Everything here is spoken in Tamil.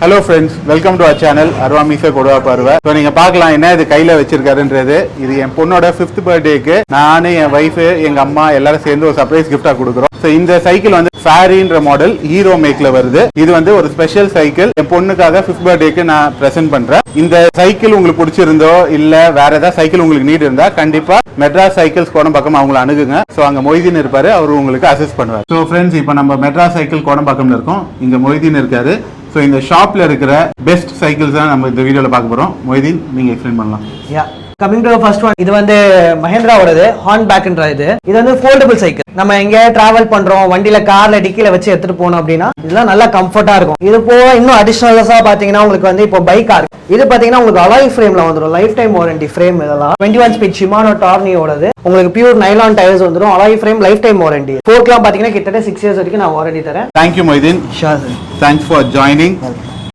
Hello friends welcome to our channel அருவா மீச கொடுவா பருவ ஸோ நீங்க பார்க்கலாம் என்ன இது கையில வச்சிருக்காருன்றது. இது என் பொண்ணோட ஃபிஃப்த் பர்த்டேக்கு நானு என் ஒய்ஃபு எங்க அம்மா எல்லாரும் சேர்ந்து ஒரு சர்ப்ரைஸ் கிஃப்டா கொடுக்குறோம். ஸோ இந்த சைக்கிள் வந்து ஃபேரின்ற மாடல் ஹீரோ மேக்ல வருது. இது வந்து ஒரு ஸ்பெஷல் சைக்கிள் என் பொண்ணுக்காக ஃபிஃப்த் பர்த்டேக்கு நான் ப்ரெசென்ட் பண்றேன். இந்த சைக்கிள் உங்களுக்கு பிடிச்சிருந்தோ இல்ல வேற ஏதாவது சைக்கிள் உங்களுக்கு நீட் இருந்தா கண்டிப்பா மெட்ராஸ் சைக்கிள்ஸ் கோடம்பாக்கம் அவங்கள அணுகுங்க. ஸோ அங்க மொய்தீன் இருப்பாரு அவர் உங்களுக்கு அசிஸ்ட் பண்ணுவார். ஸோ ஃப்ரெண்ட்ஸ் இப்போ நம்ம மெட்ராஸ் சைக்கிள் கோடம்பாக்கம்ல இருக்கோம். இங்க மொய்தீன் இருக்காரு. ஸோ இந்த ஷாப்ல இருக்கிற பெஸ்ட் சைக்கிள்ஸ் தான் நம்ம இந்த வீடியோல பார்க்க போறோம். மொய்தீன் நீங்க எக்ஸ்பிளைன் பண்ணலாம். Ya coming to first one இது வந்து மஹேந்திராவோடது ஹார்ன் பேக்ன்ற இது இது வந்து ஃபோல்டபுள் சைக்கிள் நம்ம எங்க டிராவல் பண்றோம் வண்டியில கார்ல டிக்கில வச்சு எடுத்துட்டு போனோம் அப்படின்னா இதெல்லாம் நல்லா கம்ஃபர்ட்டா இருக்கும். இது போக இன்னும் அடிஷனல்ஸா பாத்தீங்கன்னா உங்களுக்கு வந்து இப்போ பைக் கார் இது பாத்தீங்கன்னா உங்களுக்கு அலாய் ஃப்ரேம்ல வந்துடும் லைஃப் டைம் வாரண்டி ஃப்ரேம் இதெல்லாம். டுவெண்ட்டி ஒன் ஸ்பீட் ஷிமானோ டார்னியோடது உங்களுக்கு பியூர் நைலான் டயர்ஸ் வந்துடும் alloy frame life time warranty ஃபோர்க்லாம் பாத்தீங்கன்னா கிட்டத்தட்ட சிக்ஸ் இயர்ஸ் வரைக்கும் நான் வாரண்டி தரேன். Thank you Moideen. Thanks for joining. Welcome.